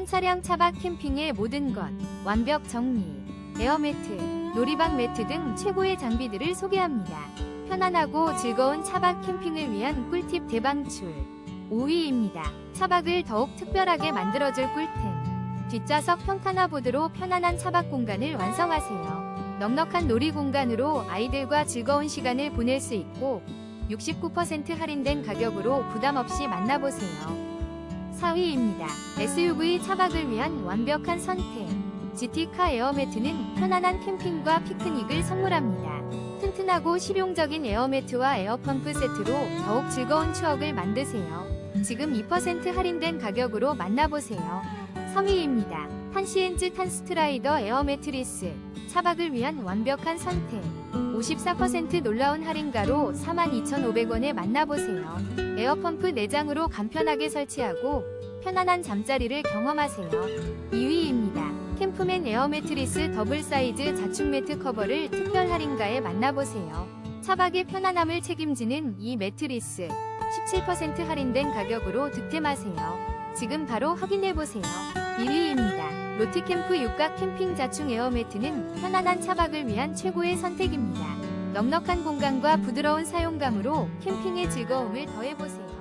한 차량 차박 캠핑의 모든 것, 완벽 정리, 에어매트, 놀이방 매트 등 최고의 장비들을 소개합니다. 편안하고 즐거운 차박 캠핑을 위한 꿀팁 대방출. 5위입니다. 차박을 더욱 특별하게 만들어줄 꿀템. 뒷좌석 평탄화 보드로 편안한 차박 공간을 완성하세요. 넉넉한 놀이 공간으로 아이들과 즐거운 시간을 보낼 수 있고 69% 할인된 가격으로 부담 없이 만나보세요. 4위입니다. SUV 차박을 위한 완벽한 선택. GT카 에어매트는 편안한 캠핑과 피크닉을 선물합니다. 튼튼하고 실용적인 에어매트와 에어펌프 세트로 더욱 즐거운 추억을 만드세요. 지금 2% 할인된 가격으로 만나보세요. 3위입니다. 탄시엔즈 탄스트라이더 에어 매트리스. 차박을 위한 완벽한 선택. 54% 놀라운 할인가로 42,500원에 만나보세요. 에어펌프 내장으로 간편하게 설치하고 편안한 잠자리를 경험하세요. 2위입니다. 캠프맨 에어 매트리스 더블 사이즈 자충 매트 커버를 특별 할인가에 만나보세요. 차박의 편안함을 책임지는 이 매트리스 17% 할인된 가격으로 득템하세요. 지금 바로 확인해보세요. 1위입니다. 로트캠프 육각 캠핑 자충 에어 매트는 편안한 차박을 위한 최고의 선택입니다. 넉넉한 공간과 부드러운 사용감으로 캠핑의 즐거움을 더해보세요.